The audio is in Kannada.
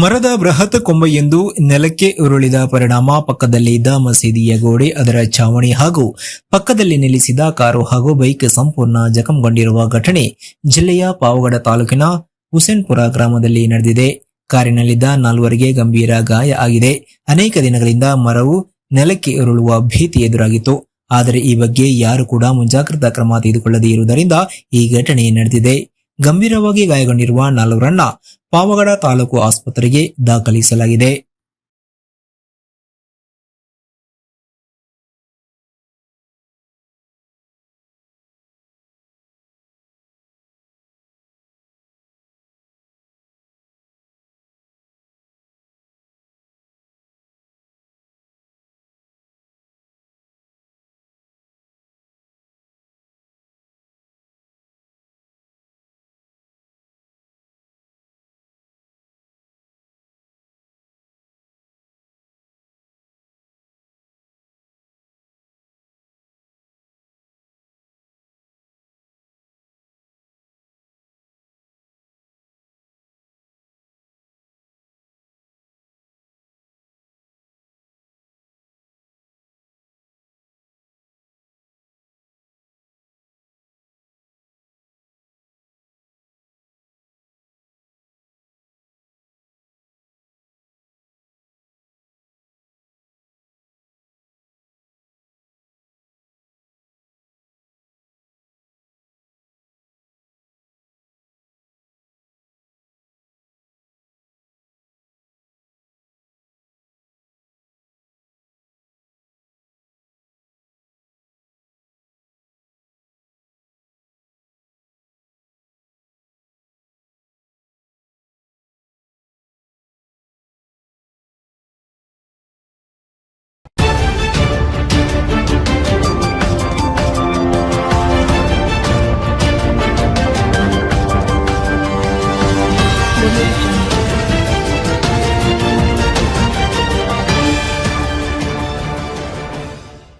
ಮರದ ಬೃಹತ್ ಕೊಂಬೆಯೊಂದು ನೆಲಕ್ಕೆ ಉರುಳಿದ ಪರಿಣಾಮ ಪಕ್ಕದಲ್ಲಿ ಇದ್ದ ಮಸೀದಿಯ ಗೋಡೆ, ಅದರ ಚಾವಣಿ ಹಾಗೂ ಪಕ್ಕದಲ್ಲಿ ನಿಲ್ಲಿಸಿದ ಕಾರು ಹಾಗೂ ಬೈಕ್ ಸಂಪೂರ್ಣ ಜಖಂಗೊಂಡಿರುವ ಘಟನೆ ಜಿಲ್ಲೆಯ ಪಾವಗಡ ತಾಲೂಕಿನ ಹುಸೇನ್ಪುರ ಗ್ರಾಮದಲ್ಲಿ ನಡೆದಿದೆ. ಕಾರಿನಲ್ಲಿದ್ದ ನಾಲ್ವರಿಗೆ ಗಂಭೀರ ಗಾಯ ಆಗಿದೆ. ಅನೇಕ ದಿನಗಳಿಂದ ಮರವು ನೆಲಕ್ಕೆ ಉರುಳುವ ಭೀತಿ ಎದುರಾಗಿತ್ತು. ಆದರೆ ಈ ಬಗ್ಗೆ ಯಾರು ಕೂಡ ಮುಂಜಾಗ್ರತಾ ಕ್ರಮ ತೆಗೆದುಕೊಳ್ಳದೇ ಇರುವುದರಿಂದ ಈ ಘಟನೆ ನಡೆದಿದೆ. ಗಂಭೀರವಾಗಿ ಗಾಯಗೊಂಡಿರುವ ನಾಲ್ವರನ್ನ ಪಾವಗಡ ತಾಲೂಕು ಆಸ್ಪತ್ರೆಗೆ ದಾಖಲಿಸಲಾಗಿದೆ. You.